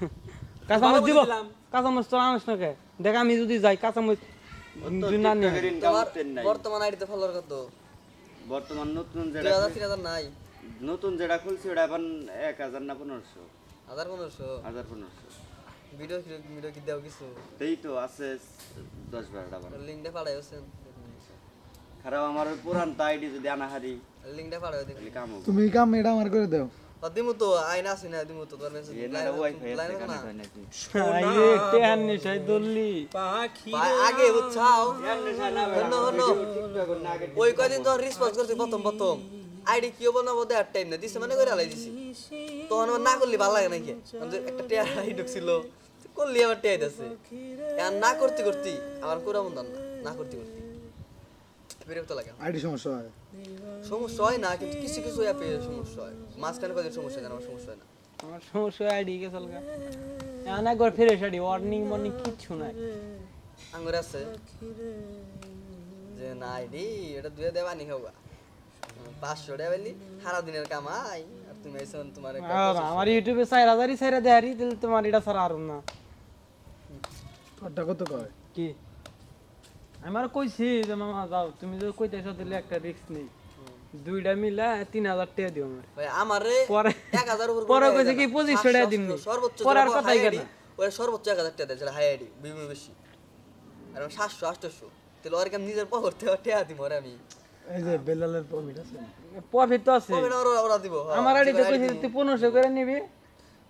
দেখ আমি যদি যাই কাঁচামরিচ যদি না নিয়ে আসি। তোমার বর্তমান আইডিতে ফলোয়ার কত? বর্তমান নতুন যেটা নাই। নতুন যেটা খুলছি ওটা এখন এক হাজার না পনেরোশো। হাজার পনেরোশো? হাজার পনেরোশো। ভিডিও ভিডিও কি দেও কিছু? এই তো আছে দশ বারোটা বার লিঙ্কটা পাঠাই খারাপ আমার ওই পুরান তো আইডি যদি আনা হারি দেখি। কাম তুমি কাম এটা আমার করে দাও। দিমু তো আইনা আছে না দিমু তো তোর মেসেজ না ওয়াইফাই লাইন আছে না? কানেক্ট নাকি। আইয়ে টেহান নিশাই দললি। পাখি আগে বুঝছাও হনো হনো ওই কদিন তো রেসপন্স করছি প্রথম প্রথম। আইডি কিও বানাবো দেওয়ার টাইম না দিছে মানে করে আলাই দিছি। তখন আমার না করলি ভালো লাগে নাকি? একটা টেয়ার আইডি ঢুকছিল করলি আবার টেয়ার আছে আর না করতে করতে আমার পুরো মন না না করতে করতে। বিরক্ত লাগে আমার। আইডি সমস্যা হয়। সমস্যা হয় না কিন্তু কিছু কিছু অ্যাপে সমস্যা হয়। মাঝখানে কদিন সমস্যা হয় না আমার সমস্যা হয় না। আমার সমস্যা আইডি কে চলগা এখন একবার ফ্রেশ আইডি ওয়ার্নিং মর্নিং কিচ্ছু নাই। আঙ্গুর আছে। যে না আইডি এটা দুয়ে দেবা নি খাওয়া পাঁচশো টাকা বেলি সারা দিনের কামাই। আর তুমি এসে তোমার আমার ইউটিউবে চার হাজারই তোমার এটা ছাড়া আর না। তোরটা কত কয়? কি? আমার কইছি যে মামা যাও তুমি যদি কইতেছো তাহলে একটা রিস্ক নেই। দুইটা মিলা তিন হাজার টাকা দিও আমার ভাই আমারে পরে এক হাজার উপর পরে কইছে কি। 2500 টাকা দিমনি। সর্বোচ্চ পরে আর কথাই কেন? ওরা সর্বোচ্চ এক হাজার টাকা দেয় যেটা হাই আইডি বিভিন্ন বেশি। আর সাতশো আটশো তাহলে ওর আমি নিজের পকেট থেকে টেয়া দিব ওরে আমি। এই যে বেলালের প্রফিট আছে। প্রফিট তো আছে। ওরা ওরা দিব হ্যাঁ। আমার আইডিতে কইছি তুই পনেরোশো করে নিবি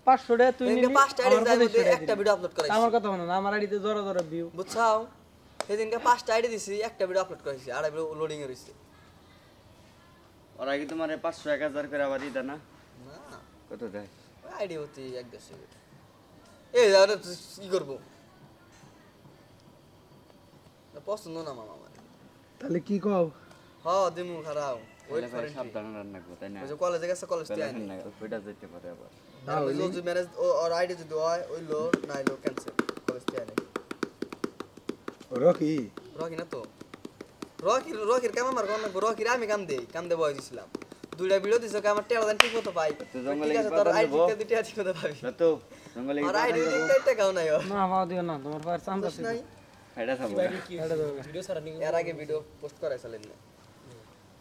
পাঁচশো টাকা তুই নিবি পাঁচটা আইডি আমার যায় 2500 টাকা একটা ভিডিও আপলোড করাইছি। আমার কথা না আমার আইডিতে জোরে জোরে ভিউ বুঝছাও? সেদিনকে পাঁচটা আইডি দিছি একটা ভিডিও আপলোড করেছি আর ভিডিও লোডিং এ রইছে ওরা কি তোমার পাঁচশো এক হাজার করে আবার দিদা না? কত দেয়? আইডি হতে এক দেড়শো এই আরে কি করব। না, পছন্দ না মামা আমার। তাহলে কি কও? হ দিমু খারাপ ওয়েট তাহলে ফর ভাই সাবধানে রান্না করব তাই না? ওই যে কলেজে গেছে কলেজ থেকে আইনি। না ওইটা যেতে পারে আবার। যদি ম্যানেজ ওর আইডি যদি হয় ওই লো নাই লো ক্যান্সেল কলেজ থেকে আইনি। রকি। রকি না তো। রকি রকির কাম আমার কোন রকির আমি কাম দেই কাম দে বয় দিছিলাম। দুইটা ভিডিও দিছো ওকে আমার টেলা দেন ঠিক মতো পাই। তো জঙ্গলে ঠিক আছে কি তোর আই দিতে দেবো? তে দুইটা ঠিক মতো পাবি। তো জঙ্গলে আর আই দিতে টাকাও নাই ওর না পাওয়া দিও না তোমার পার চান্দা আছে এটা থাকব কি ভিডিও সারা নি এর আগে ভিডিও পোস্ট করাইছিলেন না।